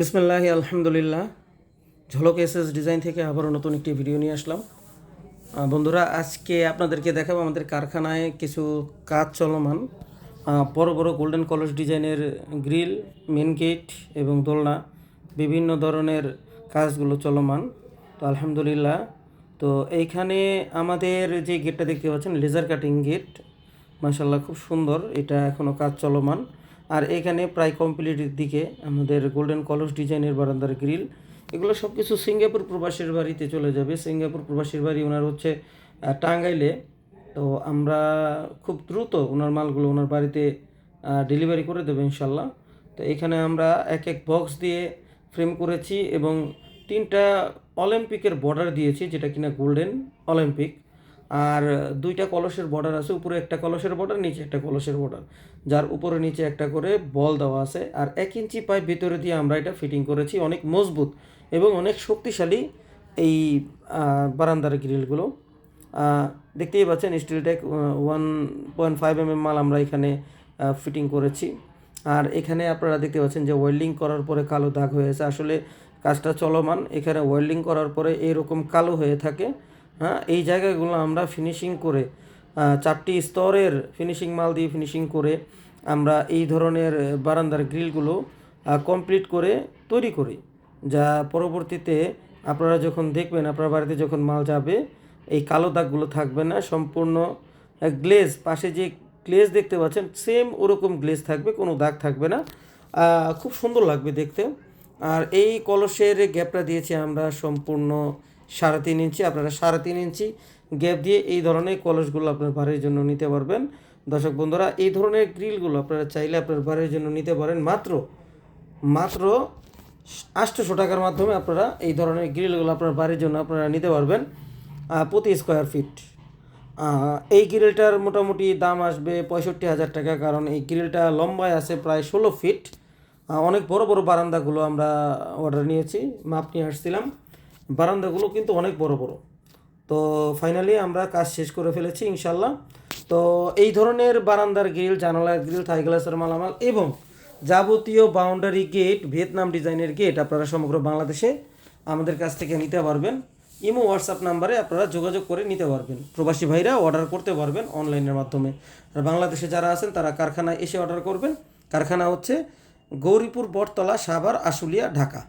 বিসমিল্লাহ, আলহামদুলিল্লাহ। ঝলক এস এস ডিজাইন থেকে আবারও নতুন একটি ভিডিও নিয়ে আসলাম। বন্ধুরা, আজকে আপনাদেরকে দেখাবো আমাদের কারখানায় কিছু কাজ চলমান। বড় বড় গোল্ডেন কলস ডিজাইনের গ্রিল, মেন গেট এবং দোলনা, বিভিন্ন ধরনের কাজগুলো চলমান। তো আলহামদুলিল্লাহ, তো এইখানে আমাদের যে গেটটা দেখতে পাচ্ছেন, লেজার কাটিং গেট মাশাল্লাহ খুব সুন্দর। এটা এখনও কাজ চলমান। আর এখানে প্রায় কমপ্লিটের দিকে আমাদের গোল্ডেন কলস ডিজাইনের বারান্দার গ্রিল এগুলো সব কিছু সিঙ্গাপুর প্রবাসীর বাড়িতে চলে যাবে। সিঙ্গাপুর প্রবাসীর বাড়ি ওনার হচ্ছে টাঙ্গাইলে। তো আমরা খুব দ্রুত ওনার মালগুলো ওনার বাড়িতে ডেলিভারি করে দেবো ইনশাল্লাহ। তো এখানে আমরা এক এক বক্স দিয়ে ফ্রেম করেছি এবং তিনটা অলিম্পিকের বর্ডার দিয়েছি, যেটা কিনা গোল্ডেন অলিম্পিক আর দুইটা কলসের বর্ডার আছে, উপরে একটা কলসের বর্ডার নিচে একটা কলসের বর্ডার যার উপরে নিচে একটা করে বল দেওয়া আছে, আর এক ইঞ্চি পাইপ ভিতরে দিয়ে আমরা এটা ফিটিং করেছি, অনেক মজবুত এবং অনেক শক্তিশালী এই বারান্দার গ্রিলগুলো দেখতেই পাচ্ছেন steel tech one point five M M মাল আমরা এখানে ফিটিং করেছি। আর এখানে আপনারা দেখতে পাচ্ছেন যে ওয়েল্ডিং করার পরে কালো দাগ হয়েছে আসলে কাজটা চলমান, এখানে ওয়েল্ডিং করার পরে এরকম কালো হয়ে থাকে। হ্যাঁ এই জায়গাগুলো আমরা ফিনিশিং করে চারটি স্তরের ফিনিশিং মাল দিয়ে ফিনিশিং করে আমরা এই ধরনের বারান্দার গ্রিলগুলো কমপ্লিট করে তৈরি করি। যা পরবর্তীতে আপনারা যখন দেখবেন, আপনার বাড়িতে যখন মাল যাবে, এই কালো দাগগুলো থাকবে না, সম্পূর্ণ গ্লেজ পাশে যে গ্লেজ দেখতে পাচ্ছেন সেম ওরকম গ্লেজ থাকবে, কোনো দাগ থাকবে না। খুব সুন্দর লাগবে দেখতে। আর এই কলসের গ্যাপটা দিয়েছি আমরা সম্পূর্ণ সাড়ে তিন ইঞ্চি, আপনারা সাড়ে তিন ইঞ্চি গ্যাপ দিয়ে এই ধরনের কলসগুলো আপনার বাড়ির জন্য নিতে পারবেন। দর্শক বন্ধুরা, এই ধরনের গ্রিলগুলো আপনারা চাইলে আপনার বাড়ির জন্য নিতে পারেন। মাত্র মাত্র আটশোশো টাকার মাধ্যমে আপনারা এই ধরনের গ্রিলগুলো আপনার বাড়ির জন্য আপনারা নিতে পারবেন প্রতি স্কোয়ার ফিট এই গ্রিলটার মোটামুটি দাম আসবে পঁয়ষট্টি হাজার টাকা, কারণ এই গ্রিলটা লম্বায় আছে প্রায় ষোলো ফিট অনেক বড় বড় বারান্দাগুলো আমরা অর্ডার নিয়েছি, মাপ নিয়ে আসছিলাম। বারান্দাগুলো কিন্তু অনেক বড় বড়। তো ফাইনালি আমরা কাজ শেষ করে ফেলেছি ইনশাল্লাহ তো এই ধরনের বারান্দার গ্রিল জানালার গ্রিল থাই গ্লাসের মালামাল এবং যাবতীয় বাউন্ডারি গেট ভিয়েতনাম ডিজাইনের গেট আপনারা সমগ্র বাংলাদেশে আমাদের কাছ থেকে নিতে পারবেন। ইমো, হোয়াটসঅ্যাপ নাম্বারে আপনারা যোগাযোগ করে নিতে পারবেন। প্রবাসী ভাইরা অর্ডার করতে পারবেন অনলাইনের মাধ্যমে। আর বাংলাদেশে যারা আছেন, তারা কারখানায় এসে অর্ডার করবেন। কারখানা হচ্ছে গৌরীপুর, বটতলা, সাভার, আশুলিয়া, ঢাকা।